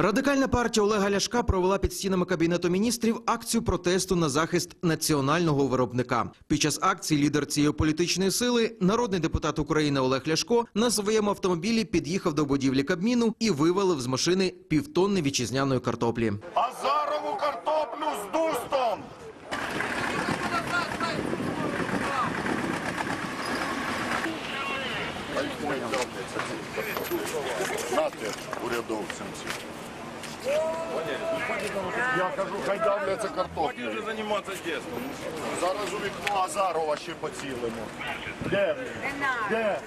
Радикальна партія Олега Ляшка провела під стінами кабінету міністрів акцію протесту на захист національного виробника. Під час акції лідер цієї політичної сили, народний депутат України Олег Ляшко, на своєму автомобілі під'їхав до будівлі Кабміну і вивалив з машини півтонни вітчизняної картоплі. Азарову картоплю з Нате урядовцям ці. Я кажу, хай давляться картоплю. вже займатися дійсно. Зараз у вікно Азарова ще поцілимо. Де? Де?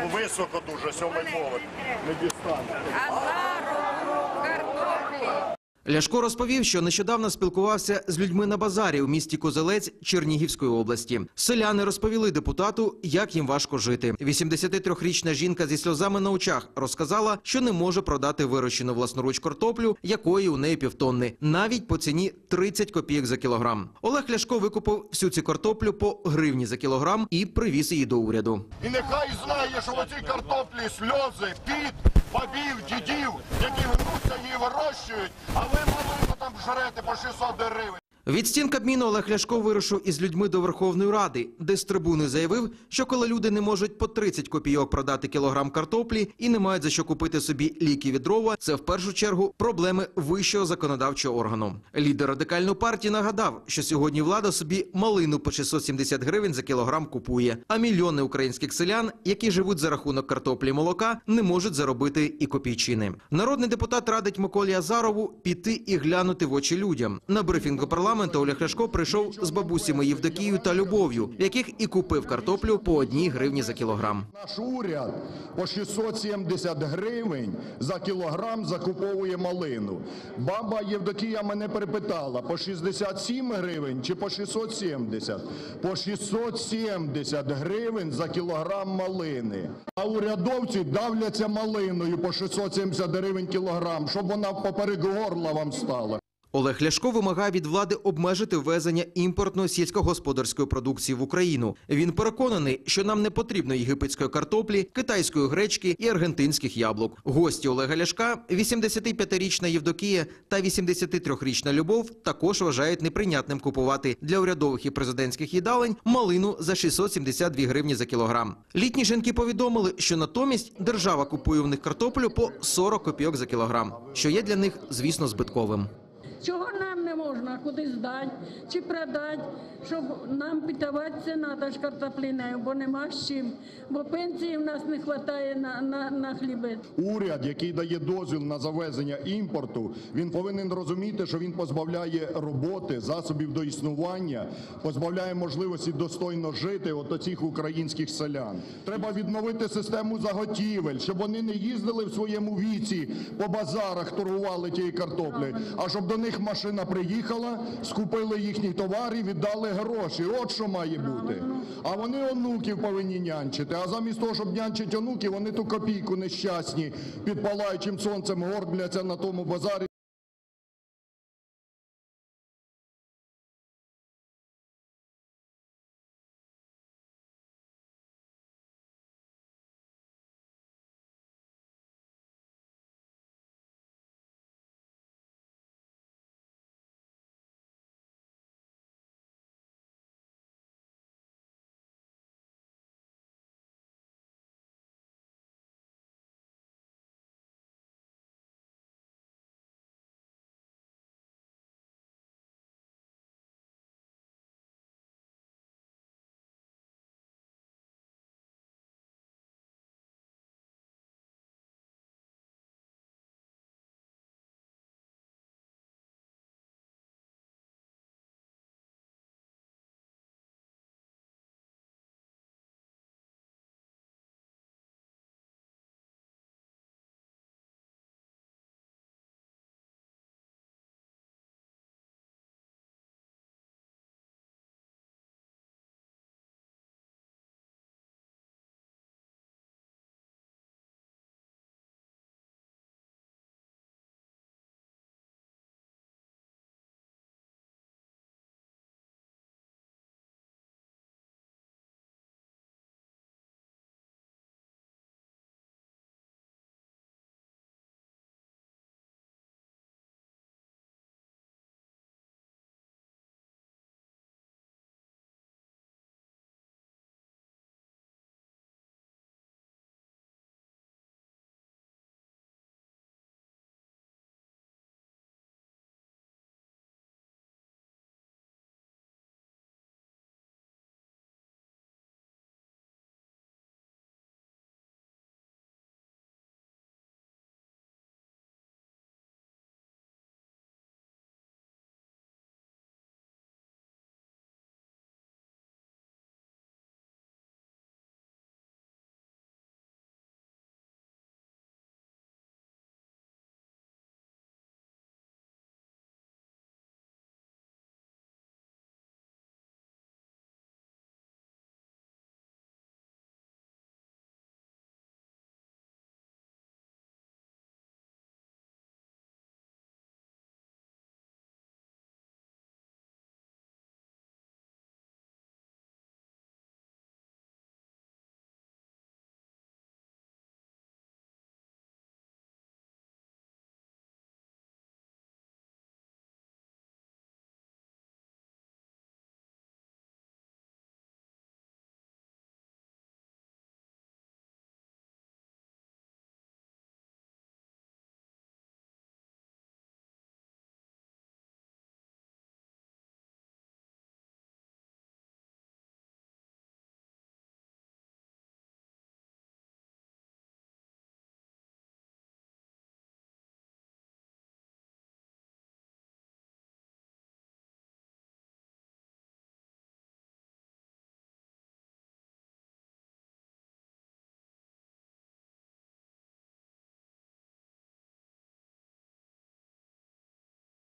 Ну, Високо дуже, сьомий поверх. Не дістане. Ляшко розповів, що нещодавно спілкувався з людьми на базарі у місті Козелець Чернігівської області. Селяни розповіли депутату, як їм важко жити. 83-річна жінка зі сльозами на очах розказала, що не може продати вирощену власноруч картоплю, якої у неї півтонни, навіть по ціні 30 копійок за кілограм. Олег Ляшко викупив всю цю картоплю по гривні за кілограм і привіз її до уряду. І нехай знає, що в оцій картоплі сльози, піт, бабів, дідів, які гнуться її вирощують, а ви малину там жрете по 600 гривень. Від стін Кабміну Олег Ляшко вирушив із людьми до Верховної Ради, де з трибуни заявив, що коли люди не можуть по 30 копійок продати кілограм картоплі і не мають за що купити собі ліки від дрова, це в першу чергу проблеми вищого законодавчого органу. Лідер радикальної партії нагадав, що сьогодні влада собі малину по 670 гривень за кілограм купує, а мільйони українських селян, які живуть за рахунок картоплі молока, не можуть заробити і копійчини. Народний депутат радить Миколі Азарову піти і глянути в очі людям. На брифінгу парламенту Олег Ляшко прийшов з бабусями Євдокією та Любов'ю, яких і купив картоплю по одній гривні за кілограм. Наш уряд по 670 гривень за кілограм закуповує малину. Баба Євдокія мене перепитала, по 67 гривень чи по 670? По 670 гривень за кілограм малини. А урядовці давляться малиною по 670 гривень кілограм, щоб вона поперек горла вам стала. Олег Ляшко вимагає від влади обмежити ввезення імпортної сільськогосподарської продукції в Україну. Він переконаний, що нам не потрібно єгипетської картоплі, китайської гречки і аргентинських яблук. Гості Олега Ляшка, 85-річна Євдокія та 83-річна Любов, також вважають неприйнятним купувати для урядових і президентських їдалень малину за 672 гривні за кілограм. Літні жінки повідомили, що натомість держава купує в них картоплю по 40 копійок за кілограм, що є для них, звісно, збитковим. Чого нам не можна кудись здати чи продати, щоб нам питаватися треба ж картоплінею, бо нема з чим. Бо пенсії в нас не вистачає на, на, на хлібець. Уряд, який дає дозвіл на завезення імпорту, він повинен розуміти, що він позбавляє роботи, засобів до існування, позбавляє можливості достойно жити от оцих українських селян. Треба відновити систему заготівель, щоб вони не їздили в своєму віці по базарах, торгували тією картоплею, а щоб до них машина приїхала, скупили їхні товари, віддали гроші. От що має бути. А вони онуків повинні нянчити. А замість того, щоб нянчити онуків, вони ту копійку нещасні під палаючим сонцем горбляться на тому базарі.